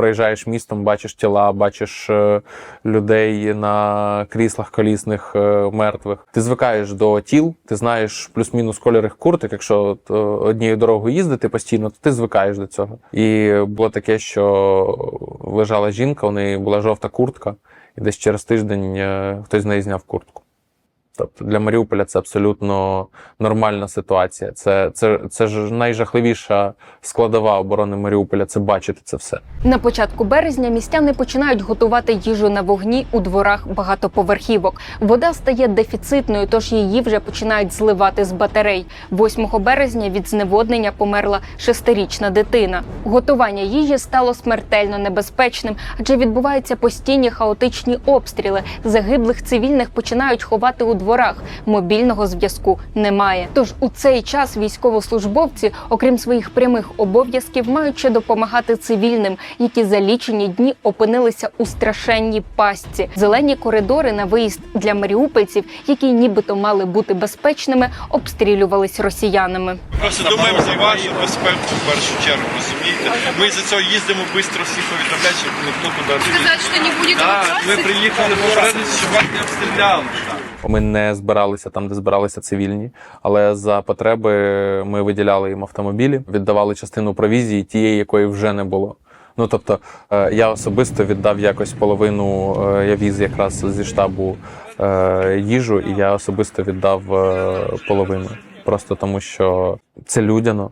проїжджаєш містом, бачиш тіла, бачиш е, людей на кріслах колісних е, мертвих. Ти звикаєш до тіл, ти знаєш плюс-мінус кольор їх курток. Якщо е, однією дорогою їздити постійно, то ти звикаєш до цього. І було таке, що лежала жінка, у неї була жовта куртка, і десь через тиждень хтось з неї зняв куртку. Тобто для Маріуполя це абсолютно нормальна ситуація. Це, це, це ж найжахливіша складова оборони Маріуполя це бачити це все. На початку березня містяни починають готувати їжу на вогні у дворах багатоповерхівок. Вода стає дефіцитною, тож її вже починають зливати з батарей. 8 березня від зневоднення померла шестирічна дитина. Готування їжі стало смертельно небезпечним, адже відбуваються постійні хаотичні обстріли. Загиблих цивільних починають ховати у дворах. Мобільного зв'язку немає. Тож у цей час військовослужбовці, окрім своїх прямих обов'язків, мають ще допомагати цивільним, які за лічені дні опинилися у страшенній пастці. Зелені коридори на виїзд для маріупольців, які нібито мали бути безпечними, обстрілювались росіянами. Просто думаємо за вашу безпеку в першу чергу, розумієте? Ми за цього їздимо швидко всіх повідомляти, щоб ніхто туди не сказать, что не будет Так, ми приїхали попередити, щоб вас не обстріляли. Ми не збиралися там, де збиралися цивільні, але за потреби ми виділяли їм автомобілі, віддавали частину провізії, тієї, якої вже не було. Ну тобто, е, я особисто віддав якось половину. е, Я віз якраз зі штабу е, їжу, і я особисто віддав половину. Просто тому, що це людяно.